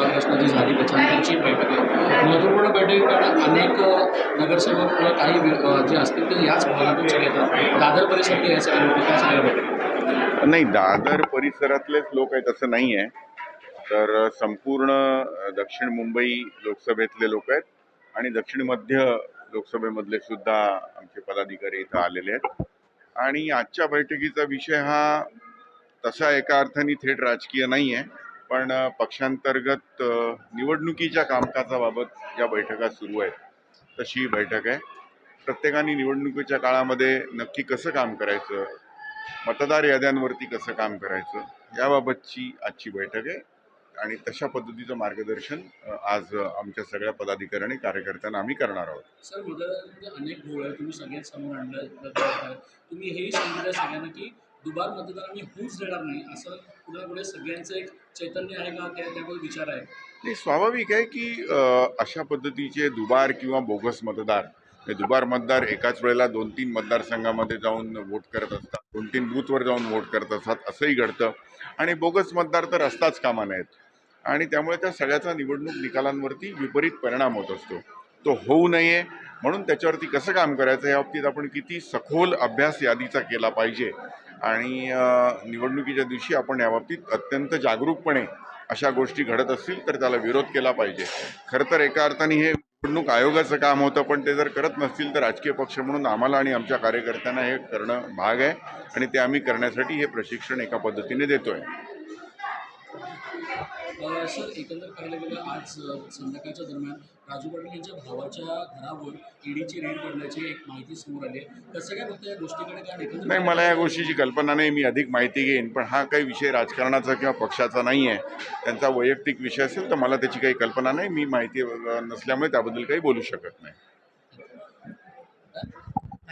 मुळाकृष्णाची झाली त्याच्यानंतरची बैठक आहे. महत्त्वपूर्ण बैठक कारण अनेक नगरसेवक किंवा काही जे असतील ते याच भागातून सगळे येतात. दादर परिसरातले या सगळ्या लोक त्या सगळ्या बैठक. नाही दादर परिसरातलेच लोक आहेत असं नाही आहे. तर संपूर्ण दक्षिण मुंबई लोकसभेतले लोक आहेत आणि दक्षिण मध्य लोकसभेमधले सुद्धा आमचे पदाधिकारी इथं आलेले आहेत. आणि आजच्या बैठकीचा विषय हा तसा एका अर्थाने थेट राजकीय नाही आहे. पण पक्षांतर्गत निवडणुकीच्या कामकाजाबाबत ज्या बैठका सुरू आहेत तशी ही बैठक आहे. प्रत्येकाने निवडणुकीच्या काळामध्ये नक्की कसं काम करायचं मतदार याद्यांवरती कसं काम करायचं याबाबतची आजची बैठक आहे. आणि तशा पद्धतीचं मार्गदर्शन आज आमच्या सगळ्या पदाधिकारी आणि कार्यकर्त्यांना आम्ही करणार आहोत. सर अनेक तुम्ही सगळ्यात समोर आणलं तुम्ही हे सांगितलं सगळ्यांना की दुबार मतदान आम्ही होऊच देणार नाही असं कुणापुढे सगळ्यांचं एक चैतन्य आहे का त्या त्यामुळे विचार आहे? नाही स्वाभाविक आहे की अशा पद्धतीचे दुबार किंवा बोगस मतदार हे दुबार मतदार एकाच वेळेला दोन तीन मतदारसंघामध्ये जाऊन वोट करत असतात दोन तीन बूथवर जाऊन वोट करत असतात असंही घडतं. आणि बोगस मतदार तर असताच कामा नाहीत आणि त्यामुळे त्या सगळ्याचा निवडणूक निकालांवरती विपरीत परिणाम होत असतो. तो होऊ नये म्हणून त्याच्यावरती कसं काम करायचं? या बाबतीत आपण किती सखोल अभ्यास यादीचा केला पाहिजे आणि निवडणुकीच्या दिवशी आपण याबाबतीत अत्यंत जागरूकपणे अशा गोष्टी घडत असतील तर त्याला विरोध केला पाहिजे. खरं तर एका अर्थाने हे निवडणूक आयोगाचं काम होतं पण ते जर करत नसतील तर राजकीय पक्ष म्हणून आम्हाला आणि आमच्या कार्यकर्त्यांना हे करणं भाग आहे आणि ते आम्ही करण्यासाठी हे प्रशिक्षण एका पद्धतीने देतो आहे अ, सर एकंदर पाहायला गेलं आज संध्याकाळच्या दरम्यान राजू पाटील यांच्या भावाच्या घरावर ईडीची रेड पडल्याची एक माहिती समोर आली आहे. कसं काय फक्त या गोष्टीकडे? काय एकंदर नाही मला या गोष्टीची कल्पना नाही मी अधिक माहिती घेईन. पण हा काही विषय राजकारणाचा किंवा पक्षाचा नाही आहे. त्यांचा वैयक्तिक विषय असेल तर मला त्याची काही कल्पना नाही. मी माहिती नसल्यामुळे त्याबद्दल काही बोलू शकत नाही.